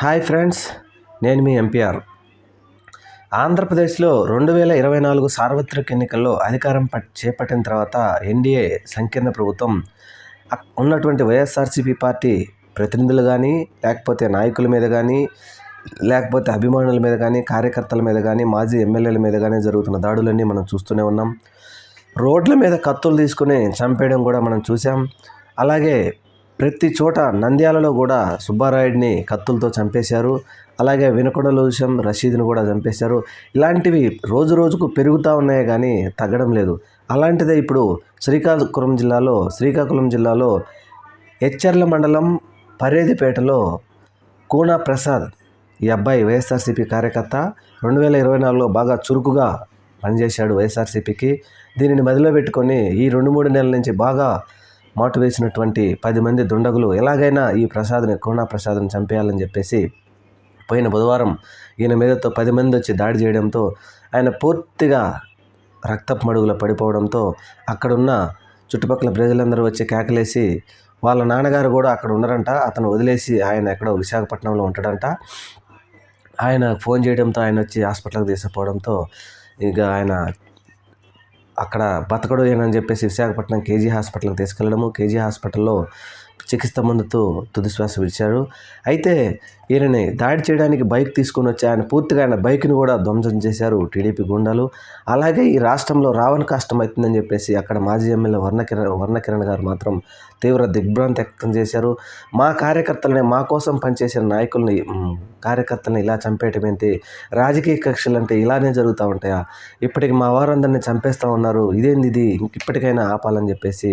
Hi friends నేను మీ MPR. ఆంధ్రప్రదేశ్లో రెండు వేల ఇరవై నాలుగు సార్వత్రిక ఎన్నికల్లో అధికారం పట్ చేపట్టిన తర్వాత ఎన్డీఏ సంకీర్ణ ప్రభుత్వం ఉన్నటువంటి వైఎస్ఆర్సీపీ పార్టీ ప్రతినిధులు కానీ లేకపోతే నాయకుల మీద కానీ లేకపోతే అభిమానుల మీద కానీ కార్యకర్తల మీద కానీ మాజీ ఎమ్మెల్యేల మీద కానీ జరుగుతున్న దాడులన్నీ మనం చూస్తూనే ఉన్నాం. రోడ్ల మీద కత్తులు తీసుకుని చంపేయడం కూడా మనం చూసాం అలాగే ప్రతి చోట నంద్యాలలో కూడా సుబ్బారాయుడిని కత్తులతో చంపేశారు. అలాగే వినకొండలో విషయం రషీద్ని కూడా చంపేశారు. ఇలాంటివి రోజు రోజుకు పెరుగుతూ ఉన్నాయే కానీ తగ్గడం లేదు. అలాంటిదే ఇప్పుడు శ్రీకాకుళం జిల్లాలో శ్రీకాకుళం జిల్లాలో హెచ్చర్ల మండలం పరేదిపేటలో కూనా ప్రసాద్ ఈ అబ్బాయి వైఎస్ఆర్సీపీ కార్యకర్త రెండు వేల ఇరవై నాలుగులో బాగా చురుకుగా పనిచేశాడు వైఎస్ఆర్సీపీకి. దీనిని మదిలో పెట్టుకొని ఈ రెండు మూడు నెలల నుంచి బాగా మాటు వేసినటువంటి పది మంది దుండగులు ఎలాగైనా ఈ ప్రసాద్ని కోనా ప్రసాద్ని చంపేయాలని చెప్పేసి పోయిన బుధవారం ఈయన మీదతో పది మంది వచ్చి దాడి చేయడంతో ఆయన పూర్తిగా రక్తపు మడుగులో పడిపోవడంతో అక్కడున్న చుట్టుపక్కల ప్రజలందరూ వచ్చి కేకలేసి వాళ్ళ నాన్నగారు కూడా అక్కడ ఉన్నారంట. అతను వదిలేసి ఆయన ఎక్కడో విశాఖపట్నంలో ఉంటాడంట. ఆయన ఫోన్ చేయడంతో ఆయన వచ్చి హాస్పిటల్కి తీసుకుపోవడంతో ఇక ఆయన అక్కడ బతకడు ఏనని చెప్పేసి విశాఖపట్నం కేజీ హాస్పిటల్కి తీసుకెళ్ళడము. కేజీ హాస్పిటల్లో చికిత్స పొందుతూ తుదిశ్వాస విడిచారు. అయితే ఈయనని దాడి చేయడానికి బైక్ తీసుకొని వచ్చి ఆయన పూర్తిగా ఆయన బైక్ని కూడా ధ్వంసం చేశారు టీడీపీ గుండాలు. అలాగే ఈ రాష్ట్రంలో రావణ కష్టం అవుతుందని చెప్పేసి అక్కడ మాజీ ఎమ్మెల్యే వర్ణకిరణ్ వర్ణకిరణ్ గారు మాత్రం తీవ్ర దిగ్భ్రాంతి వ్యక్తం చేశారు. మా కార్యకర్తలని మా కోసం పనిచేసిన నాయకుల్ని కార్యకర్తలను కార్యకర్తల్ని ఇలా చంపేయటం ఏంటి? రాజకీయ కక్షలు అంటే ఇలానే జరుగుతూ ఉంటాయా? ఇప్పటికి మా వారందరినీ చంపేస్తూ ఉన్నారు. ఇదేంది ఇది? ఇప్పటికైనా ఆపాలని చెప్పేసి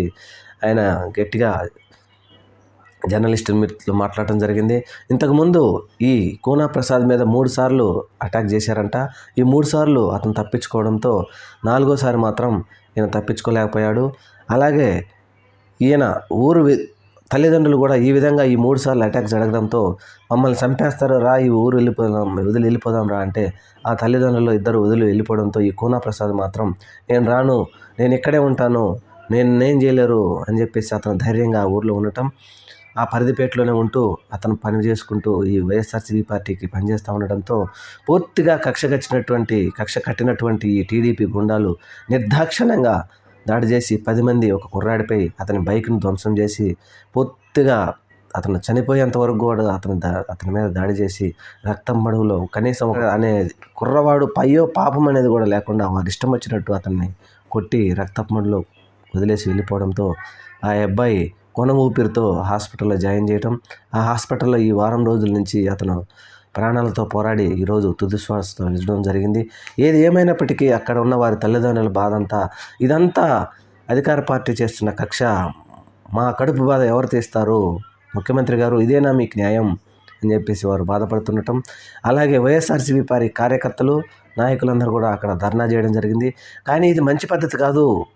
ఆయన గట్టిగా జర్నలిస్ట్ మీట్లో మాట్లాడటం జరిగింది. ఇంతకుముందు ఈ కోనా ప్రసాద్ మీద మూడు సార్లు అటాక్ చేశారంట. ఈ మూడు సార్లు అతను తప్పించుకోవడంతో నాలుగోసారి మాత్రం ఈయన తప్పించుకోలేకపోయాడు. అలాగే ఈయన ఊరు తల్లిదండ్రులు కూడా ఈ విధంగా ఈ మూడు సార్లు అటాక్ జరగడంతో మమ్మల్ని చంపేస్తారు రా ఈ ఊరు వెళ్ళిపోదాం వదిలి వెళ్ళిపోదాం రా అంటే ఆ తల్లిదండ్రులు ఇద్దరు వదిలి వెళ్ళిపోవడంతో ఈ కోనా ప్రసాద్ మాత్రం నేను రాను నేను ఇక్కడే ఉంటాను నేను నేను చేయలేరు అని చెప్పేసి అతను ధైర్యంగా ఆ ఊర్లో ఉండటం. ఆ పరిధిపేటలోనే ఉంటూ అతను పని చేసుకుంటూ ఈ వైఎస్ఆర్సీపీ పార్టీకి పనిచేస్తూ ఉండడంతో పూర్తిగా కక్ష కచ్చినటువంటి కక్ష కట్టినటువంటి ఈ టీడీపీ గుండాలు నిర్దాక్షిణ్యంగా దాడి చేసి పది మంది ఒక కుర్రాడిపై అతని బైక్ను ధ్వంసం చేసి పూర్తిగా అతను చనిపోయేంత వరకు కూడా అతను దా- అతని మీద దాడి చేసి రక్తం మడుగులో కనీసం ఒక అనే కుర్రవాడు పయ్యో పాపం అనేది కూడా లేకుండా వారి ఇష్టం వచ్చినట్టు అతన్ని కొట్టి రక్తపు మడులో వదిలేసి వెళ్ళిపోవడంతో ఆ అబ్బాయి కొన ఊపిరితో హాస్పిటల్లో జాయిన్ చేయటం ఆ హాస్పిటల్లో ఈ వారం రోజుల నుంచి అతను ప్రాణాలతో పోరాడి ఈరోజు తుది శ్వాసతో విడడం జరిగింది. ఏది ఏమైనప్పటికీ అక్కడ ఉన్న వారి తల్లిదండ్రుల బాధ అంతా ఇదంతా అధికార పార్టీ చేస్తున్న కక్ష. మా కడుపు బాధ ఎవరు తీస్తారు? ముఖ్యమంత్రి గారు ఇదేనా మీకు న్యాయం? అని చెప్పేసి వారు బాధపడుతుండటం. అలాగే వైఎస్ఆర్సీపీ పార్టీ కార్యకర్తలు నాయకులందరూ కూడా అక్కడ ధర్నా చేయడం జరిగింది. కానీ ఇది మంచి పద్ధతి కాదు.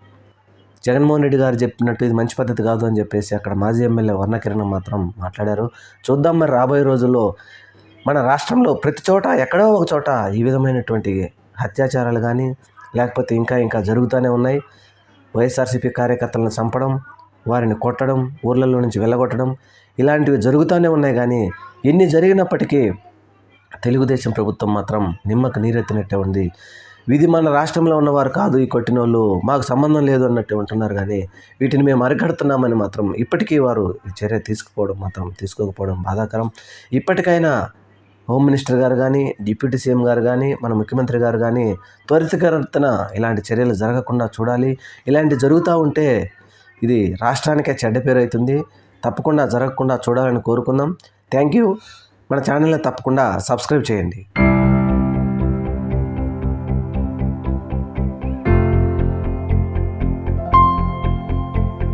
జగన్మోహన్ రెడ్డి గారు చెప్పినట్టు ఇది మంచి పద్ధతి కాదు అని చెప్పేసి అక్కడ మాజీ ఎమ్మెల్యే వర్ణకిరణ్ మాత్రం మాట్లాడారు. చూద్దాం మరి రాబోయే రోజుల్లో మన రాష్ట్రంలో ప్రతి చోట ఎక్కడో ఒక చోట ఈ విధమైనటువంటి అత్యాచారాలు కానీ లేకపోతే ఇంకా ఇంకా జరుగుతూనే ఉన్నాయి. వైఎస్ఆర్సీపీ కార్యకర్తలను చంపడం వారిని కొట్టడం ఊర్లలో నుంచి వెళ్ళగొట్టడం ఇలాంటివి జరుగుతూనే ఉన్నాయి కానీ ఎన్ని జరిగినప్పటికీ తెలుగుదేశం ప్రభుత్వం మాత్రం నిమ్మకు నీరెత్తినట్టే ఉంది. ఇది మన రాష్ట్రంలో ఉన్నవారు కాదు ఈ కొట్టిన వాళ్ళు మాకు సంబంధం లేదు అన్నట్టు ఉంటున్నారు కానీ వీటిని మేము అరికడుతున్నామని మాత్రం ఇప్పటికీ వారు ఈ చర్య తీసుకుపోవడం మాత్రం తీసుకోకపోవడం బాధాకరం. ఇప్పటికైనా హోమ్ మినిస్టర్ గారు కానీ డిప్యూటీ సీఎం గారు కానీ మన ముఖ్యమంత్రి గారు కానీ త్వరితగతిన ఇలాంటి చర్యలు జరగకుండా చూడాలి. ఇలాంటి జరుగుతూ ఉంటే ఇది రాష్ట్రానికే చెడ్డ పేరు అవుతుంది తప్పకుండా జరగకుండా చూడాలని కోరుకుందాం. Thank you. మన ఛానల్ని తప్పకుండా సబ్స్క్రైబ్ చేయండి.